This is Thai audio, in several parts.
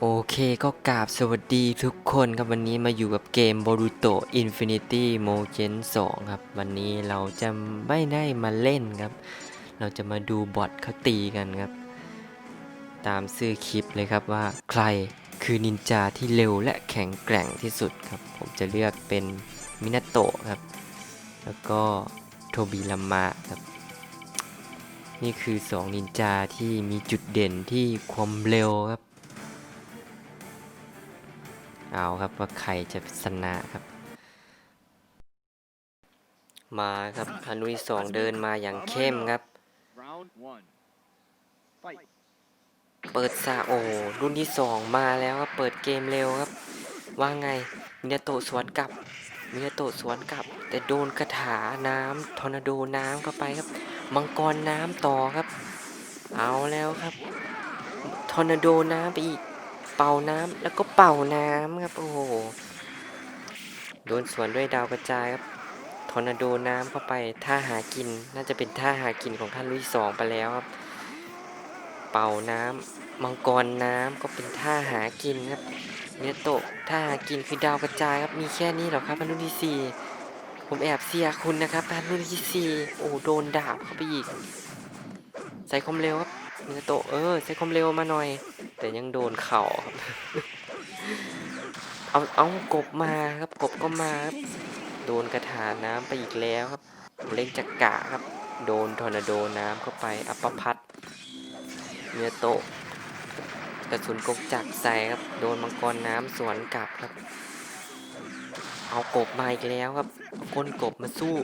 โอเคก็กราบสวัสดีทุกคนครับวันนี้มาอยู่กับเกม Boruto Infinity m o g e n 2 ครับ วันนี้เราจะไม่ได้มาเล่นครับ เราจะมาดูบอทเขาตีกันครับ ตามซื่อคลิปเลยครับว่าใครคือนินจาที่เร็วและแข็งแกร่งที่สุดครับ ผมจะเลือกเป็นมินาโตะครับ แล้วก็โทบิลามะครับ นี่คือสองนินจาที่มีจุดเด่นที่ความเร็วครับ เอาครับว่าใครจะชนะครับ มาครับฮานุยสองเดินมาอย่างเข้มครับ เปิดซาโอ รุ่นที่สองมาแล้วครับ เปิดเกมเร็วครับ ว่าไงมินาโตสวนกลับมินาโตสวนกลับ แต่โดนคาถาน้ำทอร์นาโดน้ำเข้าไปครับ มังกรน้ำต่อครับ เอาแล้วครับทอร์นาโดน้ำไปอีก เป่าน้ำแล้วก็เป่าน้ำครับโอ้โหโดนสวนด้วยดาวกระจายครับทอร์นาโดน้ำเข้าไปท่าหากินน่าจะเป็นท่าหากินของท่านลุยสองไปแล้วครับ เป่าน้ำมังกรน้ำก็เป็นท่าหากินครับเนื้อโตะท่าหากินคือดาวกระจายครับมีแค่นี้เหรอครับพันรุ่นที่สี่ผมแอบเสียคุณนะครับพันรุ่นที่สี่โอ้โดนดาบเข้าไปอีกใส่คมเร็วครับ เนื้อโตเออใส่ความเร็วมาหน่อย แต่ยังโดนเข่าครับเอาเอากบมาครับกบก็มาครับโดนกระถาน้ำไปอีกแล้วครับเล่งจักกะครับ โดนทอร์นาโดน้ำเข้าไปอัปปพัดเนื้อโตกระสุนกกจักรใส่ครับ โดนมังกรน้ำสวนกลับครับ เอากบมาอีกแล้วครับเอาก้นกบมาสู้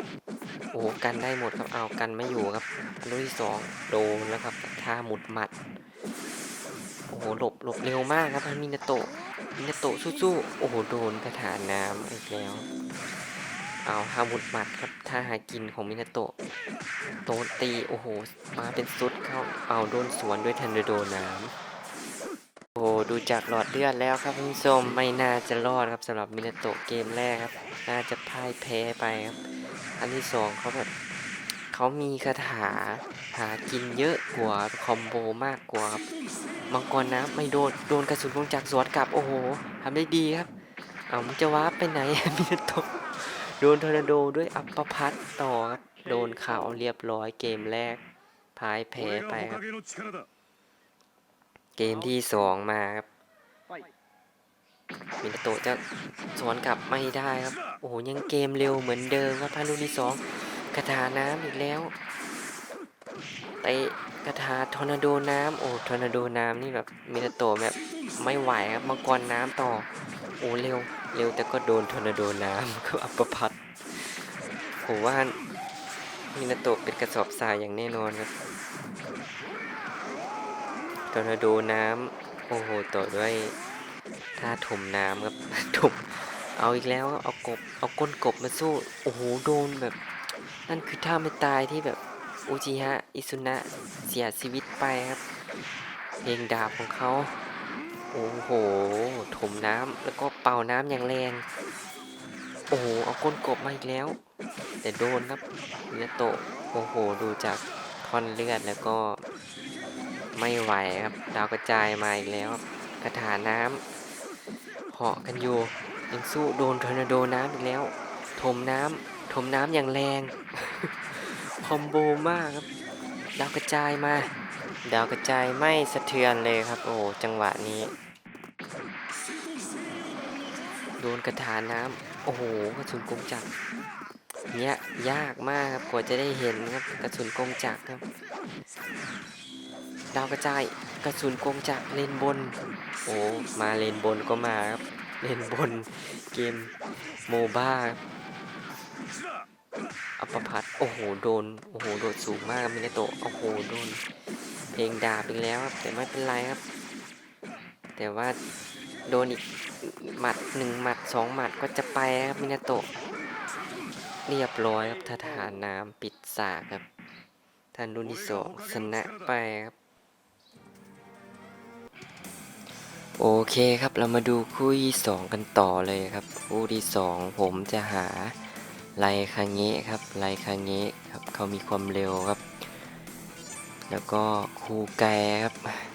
โอ้กันได้หมดครับเอากันไม่อยู่ครับลูกที่สองโดนแล้วครับท่าหมุดหมัดโอ้โหหลบหลบเร็วมากครับมินาโตะมินาโตะสู้ๆโอ้โหโดนกระถานน้ำอีกแล้ว เอาฮาหมุดหมัดครับท่าหากินของมินาโตะโตนตีโอ้โหมาเป็นซุดเข้าเอาโดนสวนด้วยทันโดน้ำ อ้โหดูจากหลอดเลือดแล้วครับคุณผู้ชมไม่น่าจะรอดครับสำหรับมินาโตะเกมแรกครับ น่าจะพ่ายแพ้ไปครับ อันที่สองเขาแบบเขามีคาถาหากินเยอะกว่าคอมโบมากกว่าครับมังกรน้ำไม่โดนโดนกระสุนกงจากสวนกลับโอ้โหทำได้ดีครับเอามึงจะว้าร์ปไปไหนมินาโตะโดนทอร์นาโดด้วยอัปปพัดต่อครับโดนข่าวเรียบร้อยเกมแรกพ่ายแพ้ไปครับ เกมที่สองมาครับมินาโตะจะสวนกลับไม่ได้ครับ โอ้โหยังเกมเร็วเหมือนเดิมครับท่านลูกที่สองกระถาน้ำอีกแล้วเตะกระถาทอร์นาโดน้ำโอ้ทอร์นาโดน้ำนี่แบบมินาโตะแบบไม่ไหวครับมังกรน้ำต่อ โอ้เร็วเร็วแต่ก็โดนทอร์นาโดน้ำก็อัปพัดผมว่ามินาโตะเป็นกระสอบทรายอย่างแน่นอนครับ ทอร์นาโดน้ำโอ้โหต่อด้วยท่าถมน้ำครับถมเอาอีกแล้วเอากบเอาก้นกบมาสู้โอ้โหโดนแบบ นั่นคือท่าไม่ตายที่แบบอุจิฮะอิซุนะเสียชีวิตไปครับเพลงดาบของเขาโอ้โหถมน้ำแล้วก็เป่าน้ำอย่างแรงโอ้โหเอาก้นกบมาอีกแล้ว แต่โดนครับเนื้อโตโอ้โหดูจากท่อนเลือดแล้วก็ ไม่ไหวครับ ดาวกระจายมาอีกแล้วครับกระถาน้ำเหาะกันอยู่ยังสู้โดนทอร์นาโดน้ำอีกแล้ว ถมน้ำถมน้ำอย่างแรงคอมโบมากครับ ดาวกระจายมา ดาวกระจายไม่สะเทือนเลยครับ โอ้จังหวะนี้ โดนกระถาน้ำโอ้โหกระสุนกงจักรเนี้ยยากมากครับกว่าจะได้เห็นครับกระสุนกงจักรครับ ดาวกระจายกระสุนกงจักเลนบน โอ้มาเลนบนก็มาครับเลนบนเกมโมบ้าอัปปพัดโอ้โหโดนโอ้โหโดดสูงมากมินาโตะโอ้โหโดน เพลงดาบอีกแล้วครับแต่ไม่เป็นไรครับ แต่ว่าโดนอีกหมัดหนึ่งหมัดสองหมัดก็จะไปครับมินาโตะเรียบร้อยครับทหารน้ำปิดสากครับท่านรุ่นที่สองชนะไปครับ โอเคครับเรามาดูคู่ที่สองกันต่อเลยครับ คู่ที่สองผมจะหาไลคาเงะครับไลคาเงะครับเขามีความเร็วครับ แล้วก็คูแกครับ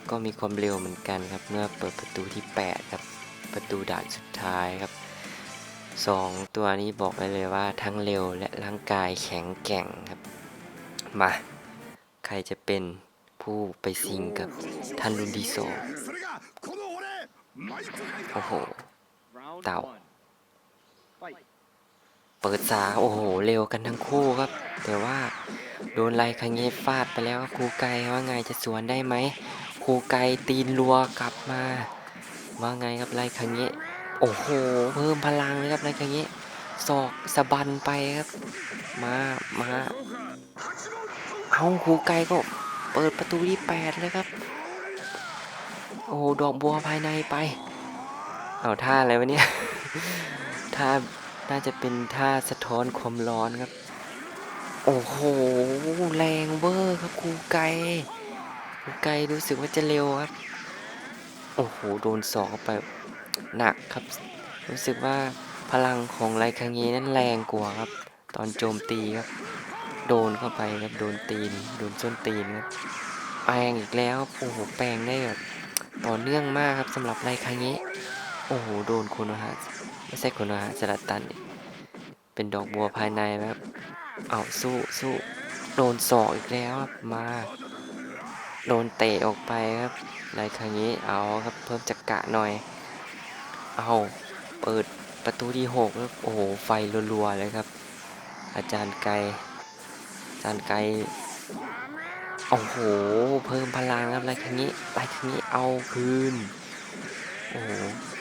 ก็มีความเร็วเหมือนกันครับ เมื่อเปิดประตูที่ 8 ครับ ประตูด่านสุดท้ายครับสองตัวนี้บอกไปเลยว่าทั้งเร็วและร่างกายแข็งแกร่งครับ มา ใครจะเป็นผู้ไปซิงกับท่านลุนดีโซ โอ้โห Round Tao. one. Fight. เปิดสาโอ้โห เร็วกันทั้งคู่ครับ แต่ว่าโดนไลคังเงะฟาดไปแล้วครับครูไกว่าไงจะสวนได้ไหมครูไกตีนรัวกลับมา ว่าไงครับไลคังเงะโอ้โห เพิ่มพลังเลยครับไลคังเงะศอกสะบันไปครับ มามาเอาครูไกก็เปิดประตูที่แปดเลยครับ โอ้โหดอกบัวภายในไป เอาท่าอะไรวะเนี่ย ท่า น่าจะเป็นท่าสะท้อนความร้อนครับ โอ้โห แรงเวอร์ครับครูไก่ครูไก่รู้สึกว่าจะเร็วครับ โอ้โห โดนสอกเข้าไปหนักครับ รู้สึกว่าพลังของไรคังเงนั้นแรงกว่าครับ ตอนโจมตีครับ โดนเข้าไปครับ โดนตีน โดนส้นตีนครับแปลงอีกแล้วครับโอ้โห แปลงได้แบบ ต่อเนื่องมากครับสำหรับไรครั้งเงะโอ้โห โดนโคนฮะไม่ใช่โคนฮะสลัดตันนี่เป็นดอกบัวภายในครับเอาสู้สู้โดนศอกอีกแล้วครับมา โดนเตะออกไปครับไรครั้งนี้เอาครับเพิ่มจักกะหน่อย เอาเปิดประตูที่หกแล้วโอ้โหไฟรัวๆเลยครับ อาจารย์ไกรอาจารย์ไกร โอ้โห เพิ่มพลังครับไรครั้งนี้ไรครั้งนี้เอาคืน โอ้โห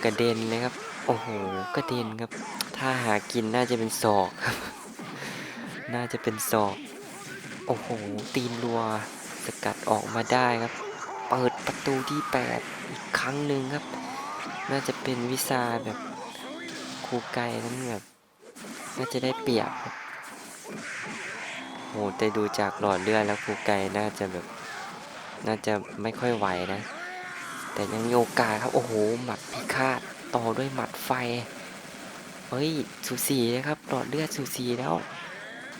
กระเด็นเลยครับ โอ้โห กระเด็นครับ ถ้าหากินน่าจะเป็นศอกครับ น่าจะเป็นศอก โอ้โห ตีนรัว สกัดออกมาได้ครับ เปิดประตูที่ 8 อีกครั้งหนึ่งครับ น่าจะเป็นวิซาแบบครูไกนั้นแบบ น่าจะได้เปรียบครับ โหแต่ดูจากหลอดเลือดแล้วครูไก่น่าจะแบบน่าจะไม่ค่อยไหวนะ แต่ยังมีโอกาสครับ โอ้โห หมัดพิฆาตต่อด้วยหมัดไฟ เฮ้ย สูสีนะครับ หลอดเลือดสูสีแล้ว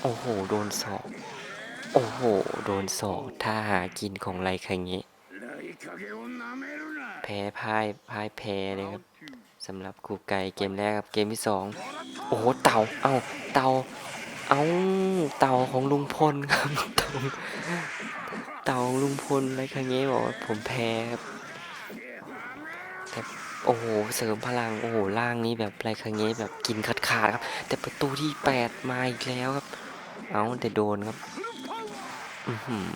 โอ้โห โดนศอก โอ้โห โดนศอกท่าหากินของไรคังนี้แพ้พ่ายพ่ายแพ้เลยครับสำหรับครูไก่เกมแรกครับ เกมที่สอง โอ้โห เต่า เอ้า เต่า เอาเต่าของลุงพลครับเต่าเต่าลุงพลไรคังเงี้บอกว่าผมแพ้ครับแต่โอ้โหเสริมพลังโอ้โหล่างนี้แบบไรคังเงี้แบบกินขาดขาดครับ แต่ประตูที่แปดมาอีกแล้วครับ เอาแต่โดนครับอือหือ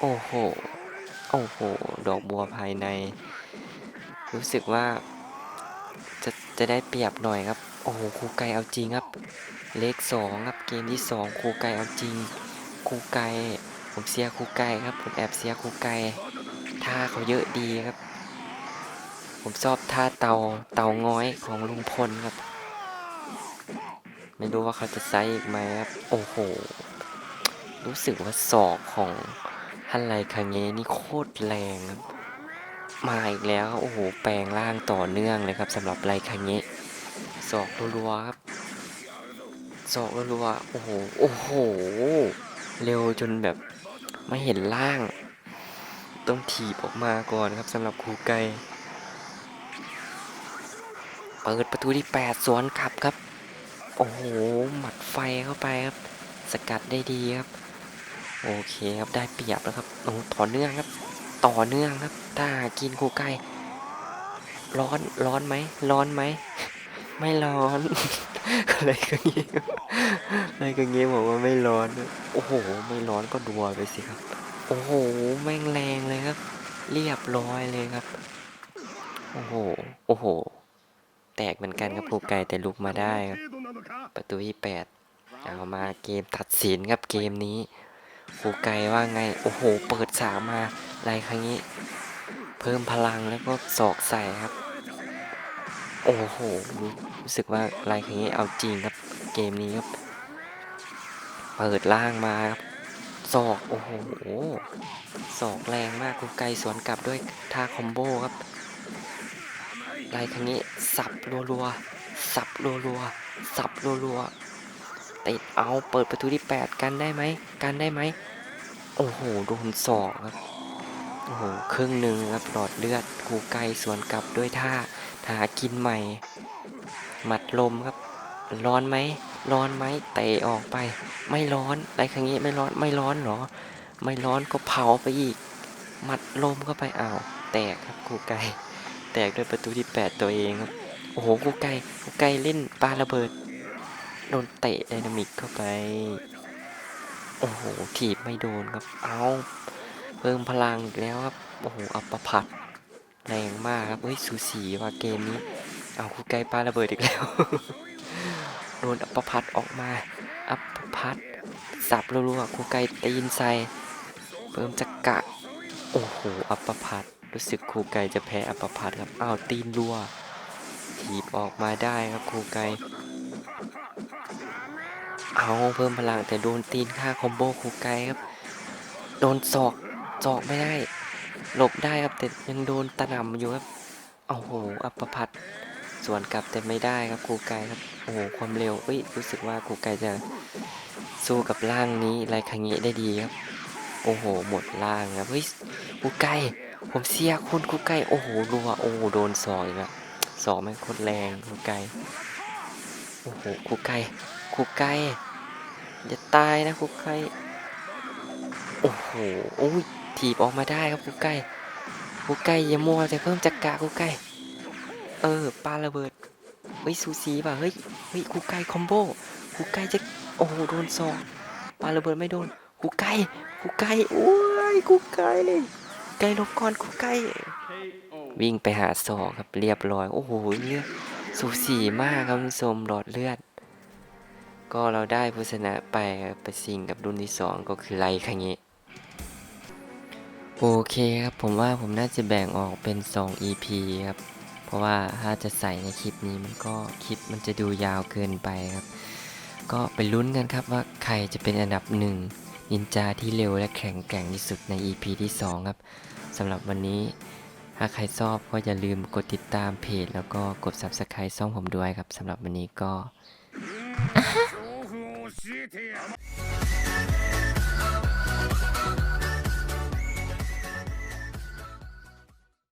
โอ้โหโอ้โหดอกบัวภายใน รู้สึกว่าจะจะได้เปรียบหน่อยครับ โอ้โหครูไก่เอาจริงครับ เลขสองครับเกมที่สองครูไก่เอาจริงครูไก่ผมเสียครูไก่ครับผมแอบเสียครูไก่ท่าเขาเยอะดีครับ ผมชอบท่าเตาเตาง้อยของลุงพลครับ ไม่รู้ว่าเขาจะไซส์อีกไหมครับ โอ้โห รู้สึกว่าศอกของฮันไลคางเงนี่โคตรแรงครับมาอีกแล้ว โอ้โห แปลงร่างต่อเนื่องเลยครับสำหรับไลคางเงะ ศอกรัวๆครับศอกรัวๆโอ้โหโอ้โห เร็วจนแบบไม่เห็นล่าง ต้องถีบออกมาก่อนครับสำหรับครูไกเปิดประตูที่ 8 สวนกลับครับ โอ้โห หมัดไฟเข้าไปครับ สกัดได้ดีครับ โอเคครับ ได้เปรียบแล้วครับโอ้ต่อเนื่องครับ ต่อเนื่องครับ ถ้ากินครูไก่ร้อน ร้อนไหม ร้อนไหม ไม่ร้อน อะไรก็เงี้อะไรก็เงี้ยบอกว่าไม่ร้อน โอ้โห ไม่ร้อนก็ดัวไปสิครับ โอ้โห แม่งแรงเลยครับ เรียบร้อยเลยครับ โอ้โห โอ้โห แตกเหมือนกันครับลูกไก่แต่ลุกมาได้ครับ ประตูที่แปดเอามาเกมตัดสินครับเกมนี้ครูไก่ว่าไง โอ้โห เปิดสามมาอะไรครั้งนี้ เพิ่มพลังแล้วก็สอกใส่ครับ โอ้โห รู้สึกว่าไรครั้งนี้เอาจริงครับ เกมนี้ครับ เปิดล่างมาครับศอก โอ้โหศอกแรงมากครูไกสวนกลับด้วยท่าคอมโบครับไรครั้งนี้สับรัวๆ สับรัวๆ สับรัวๆติดเอาเปิดประตูที่ 8 กันได้ไหม กันได้ไหม โอ้โห โดนศอกครับ โอ้โห ครึ่งหนึ่งครับหลอดเลือดครูไกสวนกลับด้วยท่าหากินใหม่ หมัดลมครับ ร้อนไหมร้อนไหมเตะออกไป ไม่ร้อนอะไรครั้งนี้ไม่ร้อนไม่ร้อนเหรอ ไม่ร้อนก็เผาไปอีก หมัดลมเข้าไปอ้าวแตกครับครูไก่แตกด้วยประตูที่ 8 ตัวเองครับโอ้โหครูไก่ครูไก่เล่นปาระเบิดโดนเตะไดนามิกเข้าไปโอ้โหถีบไม่โดนครับเอาเพิ่มพลังอีกแล้วครับโอ้โหอัปปะพัดแรงมากครับเฮ้ยสูสีว่ะเกมนี้ เอาครูไก่ปาระเบิดอีกแล้ว โดนอัปปะพัดออกมา อัปปะพัดสับรัวๆครูไก่ตีนใส่เพิ่มจักกะ โอ้โห อัปปะพัดรู้สึกครูไก่จะแพ้อัปปะพัดครับ อ้าวตีนรัว ถีบออกมาได้ครับครูไก่เอาเพิ่มพลังแต่โดนตีนค่าคอมโบครูไกครับ โดนศอกศอกไม่ได้หลบได้ครับแต่ยังโดนตะหนำอยู่ครับโอ้โห อัปพัด สวนกลับแต่ไม่ได้ครับครูไกครับโอ้โหความเร็วเอ้ยรู้สึกว่าครูไกจะสู้กับร่างนี้ไรคังเงะได้ดีครับ โอ้โห หมดร่างครับเฮ้ยครูไกผมเสียคุณครูไกโอ้โหรัวโอ้โหโดนศอกอีกแล้วศอกแม่งโคตรแรงครูไกโอ้โหครูไกครูไกอย่าตายนะครูไกโอ้โหโอ้ยถีบออกมาได้ครับครูไกครูไกอย่ามัวแต่เพิ่มจักกะครูไก่ เออปาระเบิดเฮ้ยสูสีป่ะเฮ้ยเฮ้ยคูไก่คอมโบคูไก่จะโอ้โหโดนซองปาระเบิดไม่โดนคูไก่ครูไก่โอ้ยคูไก่ไก่ลบก่อนคูไก่วิ่งไปหาศอกครับเรียบร้อยโอ้โหเลือดสูสีมากครับคุณผู้ชมหลอดเลือด ก็เราได้ผู้ชนะไปไปสิงกับรุ่นที่2ก็คือไรคังเงะโอเคครับผมว่าผมน่าจะแบ่งออกเป็น 2 EP ครับ ราะว่าถ้าจะใส่ในคลิปนี้มันก็คลิปมันจะดูยาวเกินไปครับ ก็ไปลุ้นกันครับว่าใครจะเป็นอันดับหนึ่งนินจาที่เร็วและแข็งแกร่งที่สุดใน EP ที่ 2 ครับสำหรับวันนี้ถ้าใครชอบก็อย่าลืมกดติดตามเพจ แล้วก็กด Subscribe ซ่องผมด้วยครับสำหรับวันนี้ก็